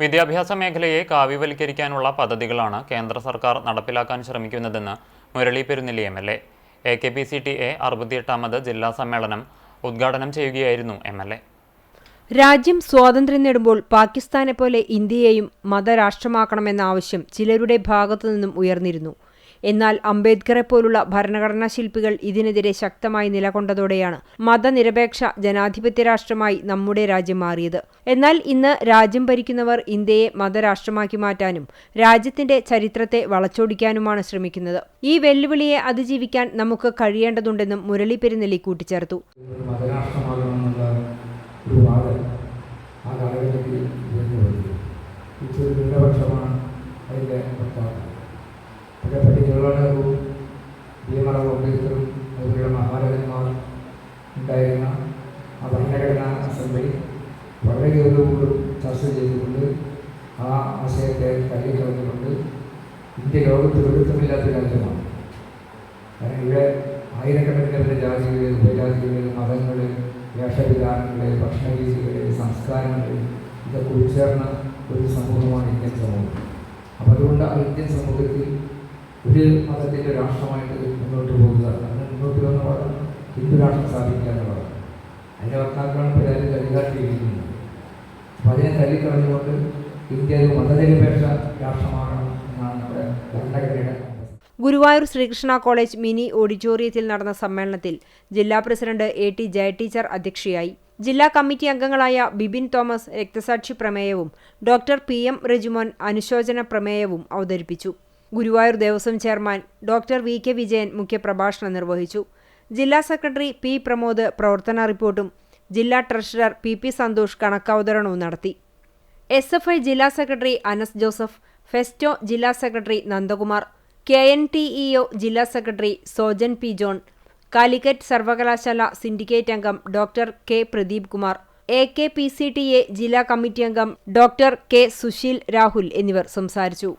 വിദ്യാഭ്യാസ മേഖലയെ കാവ്യവൽക്കരിക്കാനുള്ള പദ്ധതികളാണ് കേന്ദ്ര സർക്കാർ നടപ്പിലാക്കാൻ ശ്രമിക്കുന്നതെന്ന് Murali Perunnili M L A. A K P C T A അറുപത്തിയെട്ടാമത് ജില്ലാ സമ്മേളനം ഉദ്ഘാടനം ചെയ്യുകയായിരുന്നു എം എൽ എ. രാജ്യം സ്വാതന്ത്ര്യം നേടുമ്പോൾ പാകിസ്ഥാനെ പോലെ ഇന്ത്യയെയും മതരാഷ്ട്രമാക്കണമെന്ന ആവശ്യം ചിലരുടെ ഭാഗത്തുനിന്നും ഉയർന്നിരുന്നു. എന്നാൽ അംബേദ്കറെ പോലുള്ള ഭരണഘടനാ ശില്പികൾ ഇതിനെതിരെ ശക്തമായി നിലകൊണ്ടതോടെയാണ് മതനിരപേക്ഷ ജനാധിപത്യ രാഷ്ട്രമായി നമ്മുടെ രാജ്യം മാറിയത്. എന്നാൽ ഇന്ന് രാജ്യം ഭരിക്കുന്നവർ ഇന്ത്യയെ മതരാഷ്ട്രമാക്കി മാറ്റാനും രാജ്യത്തിന്റെ ചരിത്രത്തെ വളച്ചൊടിക്കാനുമാണ് ശ്രമിക്കുന്നത്. ഈ വെല്ലുവിളിയെ അതിജീവിക്കാൻ നമുക്ക് കഴിയേണ്ടതുണ്ടെന്നും മുരളി പെരുന്നെല്ലി കൂട്ടിച്ചേർത്തു. ആ ഭരണഘടനാ അസംബ്ലി വളരെ ഗൗരവപൂർവം ചർച്ച ചെയ്തുകൊണ്ട് ആ ആശയത്തെ തള്ളിക്കളഞ്ഞുകൊണ്ട് ഇന്ത്യ ലോകത്ത് വെളുത്തമില്ലാത്ത രാജ്യമാണ്. കാരണം ഇവിടെ ആയിരക്കണക്കിന് ജാതികൾ ഉപജാതികൾ മതങ്ങൾ വേഷവിധാനങ്ങൾ ഭക്ഷണരീതികൾ സംസ്കാരങ്ങൾ ഇതൊക്കെ ഉൾച്ചേർന്ന ഒരു സമൂഹമാണ് ഇന്ത്യൻ സമൂഹം. അപ്പം അതുകൊണ്ട് ആ ഇന്ത്യൻ സമൂഹത്തിൽ ഒരു മതത്തിന്റെ രാഷ്ട്രമായിട്ട് മുന്നോട്ട് പോകുക അങ്ങനെ മുന്നോട്ട് വന്ന പാടാണ് ഹിന്ദു രാഷ്ട്രം സ്ഥാപിക്കുക എന്നുള്ളതാണ്. അതിന്റെ വക്താക്കളാണ് ഇപ്പോൾ രാജ്യത്ത് അപ്പോൾ അപ്പം അതിനെ തള്ളിക്കളഞ്ഞുകൊണ്ട് ഇന്ത്യ ഒരു മതനിരപേക്ഷ രാഷ്ട്രമാകണം എന്നാണ് നമ്മുടെ ഭരണഘടനയുടെ ഗുരുവായൂർ ശ്രീകൃഷ്ണ കോളേജ് മിനി ഓഡിറ്റോറിയത്തിൽ നടന്ന സമ്മേളനത്തിൽ ജില്ലാ president A T Jaya teacher അധ്യക്ഷയായി. ജില്ലാ കമ്മിറ്റി അംഗങ്ങളായ ബിബിൻ തോമസ് രക്തസാക്ഷി പ്രമേയവും ഡോക്ടർ പി എം റെജുമോൻ അനുശോചന പ്രമേയവും അവതരിപ്പിച്ചു. Guruvayur Devaswom chairman doctor V K Vijayan മുഖ്യപ്രഭാഷണം നിർവഹിച്ചു. ജില്ലാ സെക്രട്ടറി പി പ്രമോദ് പ്രവർത്തന റിപ്പോർട്ടും ജില്ലാ ട്രഷറർ പി പി സന്തോഷ് കണക്കവതരണവും നടത്തി. എസ് എഫ് ഐ ജില്ലാ സെക്രട്ടറി അനസ് ജോസഫ് ഫെസ്റ്റോ ജില്ലാ secretary Nandakumar K N T E O ജില്ലാ secretary Sojan P John Calicut സർവകലാശാല സിൻഡിക്കേറ്റ് അംഗം doctor K Pradeep Kumar A K P C T A ജില്ലാ കമ്മിറ്റി അംഗം ഡോക്ടർ കെ സുശീൽ രാഹുൽ എന്നിവർ സംസാരിച്ചു.